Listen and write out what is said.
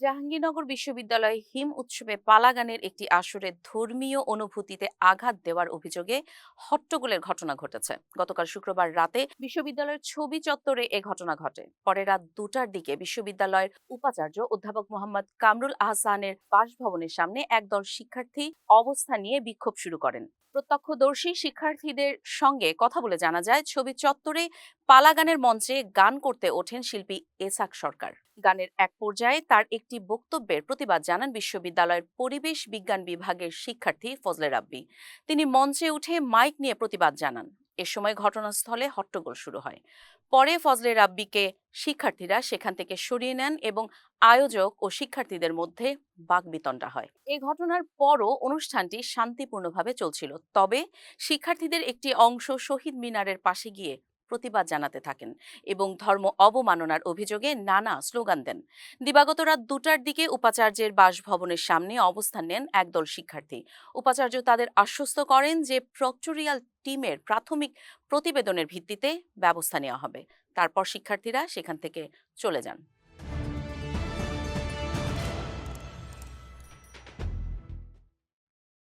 জাহাঙ্গীরনগর বিশ্ববিদ্যালয় হিম উৎসবে পালা গানের একটি আসরে ধর্মীয় অনুভূতিতে আঘাত দেওয়ার অভিযোগে হট্টগোলের ঘটনা ঘটেছে। গতকাল শুক্রবার রাতে বিশ্ববিদ্যালয়ের ছবি চত্বরে এ ঘটনা ঘটে। পরে রাত দুটার দিকে বিশ্ববিদ্যালয়ের উপাচার্য অধ্যাপক মোহাম্মদ কামরুল আহসানের বাসভবনের সামনে একদল শিক্ষার্থী অবস্থান নিয়ে বিক্ষোভ শুরু করেন। প্রত্যক্ষদর্শী শিক্ষার্থীদের সঙ্গে কথা বলে জানা যায়, ছবি চত্বরে পালা গানের মঞ্চে গান করতে ওঠেন শিল্পী এসাক সরকার। গানের এক পর্যায়ে তার একটি বক্তব্যের প্রতিবাদ জানান বিশ্ববিদ্যালয়ের পরিবেশ বিজ্ঞান বিভাগের শিক্ষার্থী ফজলে রাব্বি। তিনি মঞ্চে উঠে মাইক নিয়ে প্রতিবাদ জানান। এ সময় ঘটনাস্থলে হট্টগোল শুরু হয়। পরে ফজলে রাব্বিকে শিক্ষার্থীরা সেখান থেকে সরিয়ে নেন এবং আয়োজক ও শিক্ষার্থীদের মধ্যে বাকবিতণ্ডা হয়। এই ঘটনার পরও অনুষ্ঠানটি শান্তিপূর্ণভাবে চলছিল। তবে শিক্ষার্থীদের একটি অংশ শহীদ মিনারের পাশে গিয়ে প্রতিবাদ জানাতে থাকেন এবং ধর্ম অবমাননার অভিযোগে নানা স্লোগান দেন। দিবাগত রাত দুটার দিকে উপাচার্যের বাসভবনের সামনে অবস্থান নেন একদল শিক্ষার্থী। উপাচার্য তাদের আশ্বস্ত করেন যে প্রক্টোরিয়াল টিমের প্রাথমিক প্রতিবেদনের ভিত্তিতে ব্যবস্থা নেওয়া হবে। তারপর শিক্ষার্থীরা সেখান থেকে চলে যান।